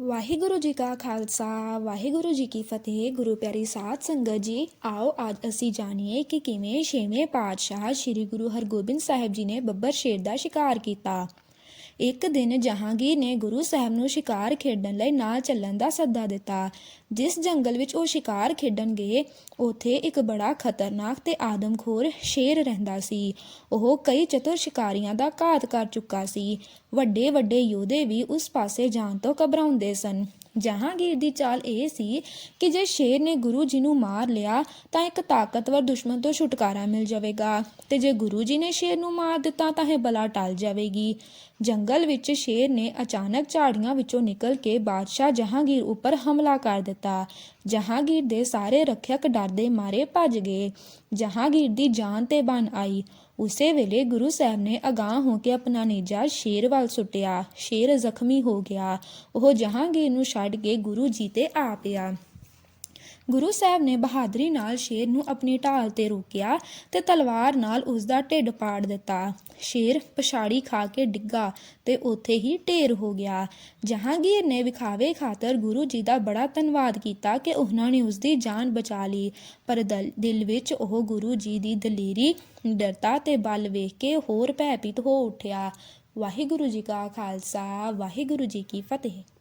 ਵਾਹਿਗੁਰੂ ਜੀ ਕਾ ਖਾਲਸਾ, ਵਾਹਿਗੁਰੂ ਜੀ ਕੀ ਫਤਿਹ। ਗੁਰੂ ਪਿਆਰੀ ਸਾਧ ਸੰਗਤ ਜੀ, ਆਓ ਅੱਜ ਅਸੀਂ ਜਾਣੀਏ ਕਿ ਕਿਵੇਂ ਛੇਵੇਂ ਪਾਤਸ਼ਾਹ ਸ੍ਰੀ ਗੁਰੂ ਹਰਗੋਬਿੰਦ ਸਾਹਿਬ ਜੀ ਨੇ ਬੱਬਰ ਸ਼ੇਰ ਦਾ ਸ਼ਿਕਾਰ ਕੀਤਾ। ਇੱਕ ਦਿਨ ਜਹਾਂਗੀਰ ਨੇ ਗੁਰੂ ਸਾਹਿਬ ਨੂੰ ਸ਼ਿਕਾਰ ਖੇਡਣ ਲਈ ਨਾਲ ਚੱਲਣ ਦਾ ਸੱਦਾ ਦਿੱਤਾ। ਜਿਸ ਜੰਗਲ ਵਿੱਚ ਉਹ ਸ਼ਿਕਾਰ ਖੇਡਣ ਗਏ, ਉੱਥੇ ਇੱਕ ਬੜਾ ਖਤਰਨਾਕ ਤੇ ਆਦਮਖੋਰ ਸ਼ੇਰ ਰਹਿੰਦਾ ਸੀ। ਉਹ ਕਈ ਚਤੁਰ ਸ਼ਿਕਾਰੀਆਂ ਦਾ ਘਾਤ ਕਰ ਚੁੱਕਾ ਸੀ। ਵੱਡੇ ਵੱਡੇ ਯੋਧੇ ਵੀ ਉਸ ਪਾਸੇ ਜਾਣ ਤੋਂ ਘਬਰਾਉਂਦੇ ਸਨ। ਜਹਾਂਗੀਰ ਦੀ ਚਾਲ ਇਹ ਸੀ ਕਿ ਜੇ ਸ਼ੇਰ ਨੇ ਗੁਰੂ ਜੀ ਨੂੰ ਮਾਰ ਲਿਆ, ਤਾਂ ਇੱਕ ਤਾਕਤਵਰ ਦੁਸ਼ਮਣ ਤੋਂ ਛੁਟਕਾਰਾ ਮਿਲ ਜਾਵੇਗਾ। ਤੇ ਜੇ ਗੁਰੂ ਜੀ ਨੇ ਸ਼ੇਰ ਨੂੰ ਮਾਰ ਦਿੱਤਾ, ਤਾਂ ਇਹ ਬਲਾ ਟਲ ਜਾਵੇਗੀ। ਜੰਗਲ ਵਿੱਚ ਸ਼ੇਰ ਨੇ ਅਚਾਨਕ ਝਾੜੀਆਂ ਵਿੱਚੋਂ ਨਿਕਲ ਕੇ ਬਾਦਸ਼ਾਹ ਜਹਾਂਗੀਰ ਉੱਪਰ ਹਮਲਾ ਕਰ ਦਿੱਤਾ। ਜਹਾਂਗੀਰ ਦੇ ਸਾਰੇ ਰੱਖਿਅਕ ਡਰਦੇ ਮਾਰੇ ਭੱਜ ਗਏ। ਜਹਾਂਗੀਰ ਦੀ ਜਾਨ ਤੇ ਬਣ ਆਈ। ਉਸੇ ਵੇਲੇ ਗੁਰੂ ਸਾਹਿਬ ਨੇ ਅਗਾਹ ਹੋ ਕੇ ਆਪਣਾ ਨੇਜਾ ਸ਼ੇਰ ਵੱਲ ਸੁੱਟਿਆ। ਸ਼ੇਰ ਜ਼ਖਮੀ ਹੋ ਗਿਆ। ਉਹ ਜਹਾਂਗੀਰ ਨੂੰ ਛੱਡ ਕੇ ਗੁਰੂ ਜੀ ਤੇ ਆ ਪਿਆ। ਗੁਰੂ ਸਾਹਿਬ ਨੇ ਬਹਾਦਰੀ ਨਾਲ ਸ਼ੇਰ ਨੂੰ ਆਪਣੀ ਢਾਲ ਤੇ ਰੋਕਿਆ ਤੇ ਤਲਵਾਰ ਨਾਲ ਉਸ ਦਾ ਢਿੱਡ ਪਾੜ ਦਿੱਤਾ। ਸ਼ੇਰ ਪਛਾੜੀ ਖਾ ਕੇ ਡਿੱਗਾ ਤੇ ਉੱਥੇ ਹੀ ਢੇਰ ਹੋ ਗਿਆ। ਜਹਾਂਗੀਰ ਨੇ ਵਿਖਾਵੇ ਖਾਤਰ ਗੁਰੂ ਜੀ ਦਾ ਬੜਾ ਧੰਨਵਾਦ ਕੀਤਾ ਕਿ ਉਹਨਾਂ ਨੇ ਉਸ ਦੀ ਜਾਨ ਬਚਾ ਲਈ। ਪਰ ਦਲ- ਦਿਲ ਵਿੱਚ ਉਹ ਗੁਰੂ ਜੀ ਦੀ ਦਲੇਰੀ, ਡਰਤਾ ਤੇ ਬਲ ਵੇਖ ਕੇ ਹੋਰ ਭੈਭੀਤ ਹੋ ਉੱਠਿਆ। ਵਾਹਿਗੁਰੂ ਜੀ ਕਾ ਖਾਲਸਾ, ਵਾਹਿਗੁਰੂ ਜੀ ਕੀ ਫਤਿਹ।